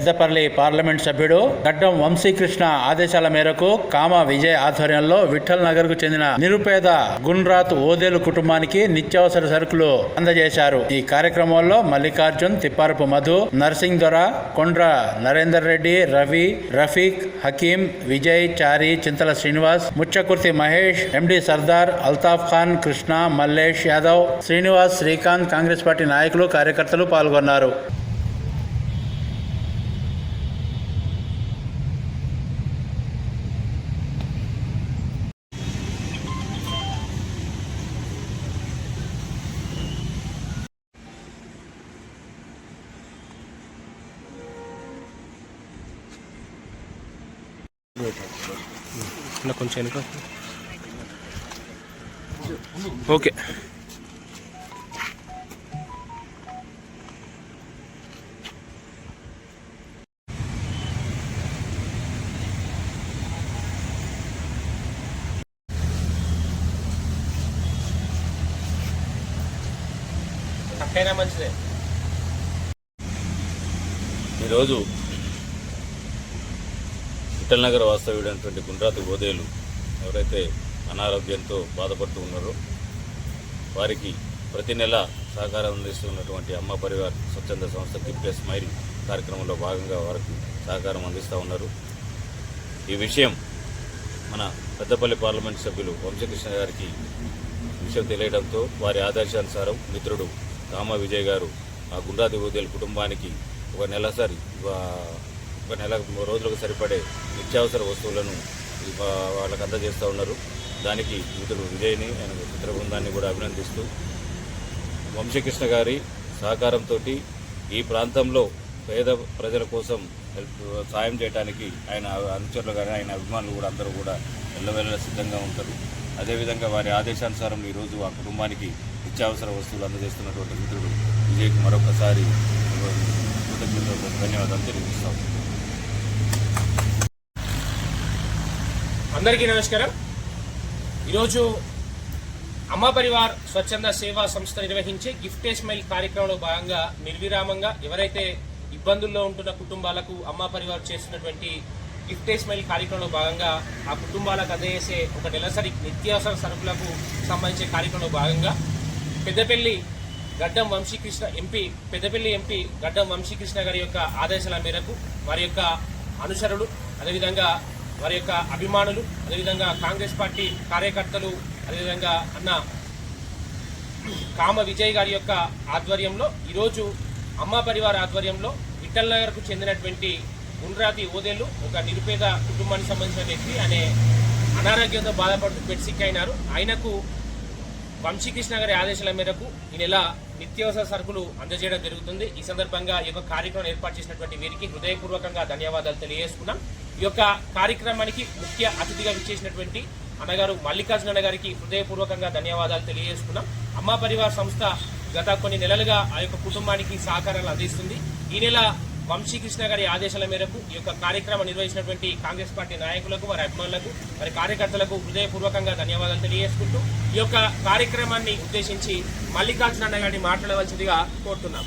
Peddapalli parliament సభ్యుడు గడ్డం వంశీకృష్ణ ఆదేశాల మేరకు కామ విజయ్ ఆధ్వర్యంలో విఠల్ నగర్కు చెందిన నిరుపేద గున్రాత్ ఓదేలు కుటుంబానికి నిత్యావసర సరుకులు అందజేశారు. ఈ కార్యక్రమంలో మల్లికార్జున్ తిప్పారపు మధు నర్సింగ్ దొర కొండ్ర నరేందర్ రెడ్డి రవి రఫీక్ హకీం విజయ్ చారి చింతల శ్రీనివాస్ ముచ్చకుర్తి మహేష్ ఎండి సర్దార్ అల్తాఫ్ ఖాన్ కృష్ణ మల్లేష్ యాదవ్ శ్రీనివాస్ శ్రీకాంత్ కాంగ్రెస్ పార్టీ నాయకులు కార్యకర్తలు పాల్గొన్నారు. నా కొంచెం వెనుక. ఓకే. తక్కైనా మంచిదే. ఈరోజు విఠల్ నగర్ వాస్తవ్యుడైనటువంటి గుండ్రాతి ఓదేలు ఎవరైతే అనారోగ్యంతో బాధపడుతూ ఉన్నారో వారికి ప్రతి నెల సహకారం అందిస్తున్నటువంటి అమ్మ పరివార్ స్వచ్ఛంద సంస్థ గిఫ్ట్ స్మైల్ కార్యక్రమంలో భాగంగా వారికి సహకారం అందిస్తూ ఉన్నారు. ఈ విషయం మన పెద్దపల్లి పార్లమెంట్ సభ్యులు వంశకృష్ణ గారికి విషయం తెలియడంతో వారి ఆదేశానుసారం మిత్రుడు రామ విజయ్ గారు ఆ గుండ్రాది ఊదేలు కుటుంబానికి ఒక నెలసరి ఒక నెల రోజులకు సరిపడే నిత్యావసర వస్తువులను వాళ్ళకి అందజేస్తూ ఉన్నారు. దానికి మిత్రులు విజయ్ని ఆయన మిత్ర బృందాన్ని కూడా అభినందిస్తూ వంశీకృష్ణ గారి సహకారంతో ఈ ప్రాంతంలో పేద ప్రజల కోసం హెల్ప్ సాయం చేయడానికి ఆయన అనుచరులు కానీ ఆయన అభిమానులు కూడా అందరూ కూడా వెళ్ళవెళ్ళ సిద్ధంగా ఉంటారు. అదేవిధంగా వారి ఆదేశానుసారం ఈరోజు ఆ కుటుంబానికి నిత్యావసర వస్తువులు అందజేస్తున్నటువంటి మిత్రుడు విజయ్కి మరొకసారి కృతజ్ఞతలు ధన్యవాదాలు తెలియజేస్తాం అందరికీ నమస్కారం. ఈరోజు అమ్మ పరివార్ స్వచ్ఛంద సేవా సంస్థ నిర్వహించే గిఫ్ట్ స్మైల్ కార్యక్రమంలో భాగంగా నిర్విరామంగా ఎవరైతే ఇబ్బందుల్లో ఉంటున్న కుటుంబాలకు అమ్మ పరివార్ చేస్తున్నటువంటి గిఫ్ట్ స్మైల్ కార్యక్రమంలో భాగంగా ఆ కుటుంబాలకు అందజేసే ఒక నెలసరి నిత్యావసర సరుకులకు సంబంధించే కార్యక్రమంలో భాగంగా పెద్దపల్లి గడ్డం వంశీకృష్ణ ఎంపీ పెద్దపల్లి ఎంపీ గడ్డం వంశీకృష్ణ గారి యొక్క ఆదేశాల మేరకు వారి యొక్క అనుసరులు అదేవిధంగా వారి యొక్క అభిమానులు అదేవిధంగా కాంగ్రెస్ పార్టీ కార్యకర్తలు అదేవిధంగా అన్న కామ విజయ్ గారి యొక్క ఆధ్వర్యంలో ఈరోజు అమ్మ పరివార ఆధ్వర్యంలో విఠల్ నగర్కు చెందినటువంటి గుండ్రాతి ఓదేలు ఒక నిరుపేద కుటుంబానికి సంబంధించిన వ్యక్తి అనే అనారోగ్యంతో బాధపడుతూ బెడ్సిక్ అయినారు. ఆయనకు వంశీకృష్ణ గారి ఆదేశాల మేరకు ఈ నెల నిత్యావసర సరుకులు అందజేయడం జరుగుతుంది. ఈ సందర్భంగా ఈ యొక్క కార్యక్రమం ఏర్పాటు చేసినటువంటి వీరికి హృదయపూర్వకంగా ధన్యవాదాలు తెలియజేసుకున్నాం. ఈ యొక్క కార్యక్రమానికి ముఖ్య అతిథిగా విచ్చేసినటువంటి అన్నగారు మల్లికార్జున అన్న గారికి హృదయపూర్వకంగా ధన్యవాదాలు తెలియజేసుకున్నాం. అమ్మా పరివార్ సంస్థ గత కొన్ని నెలలుగా ఆ యొక్క కుటుంబానికి సహకారాలు అందిస్తుంది. ఈ నెల వంశీకృష్ణ గారి ఆదేశాల మేరకు ఈ యొక్క కార్యక్రమం నిర్వహించినటువంటి కాంగ్రెస్ పార్టీ నాయకులకు వారి అభిమానులకు వారి కార్యకర్తలకు హృదయపూర్వకంగా ధన్యవాదాలు తెలియజేసుకుంటూ ఈ యొక్క కార్యక్రమాన్ని ఉద్దేశించి మల్లికార్జున అన్న గారిని మాట్లాడవలసిందిగా కోరుతున్నాం.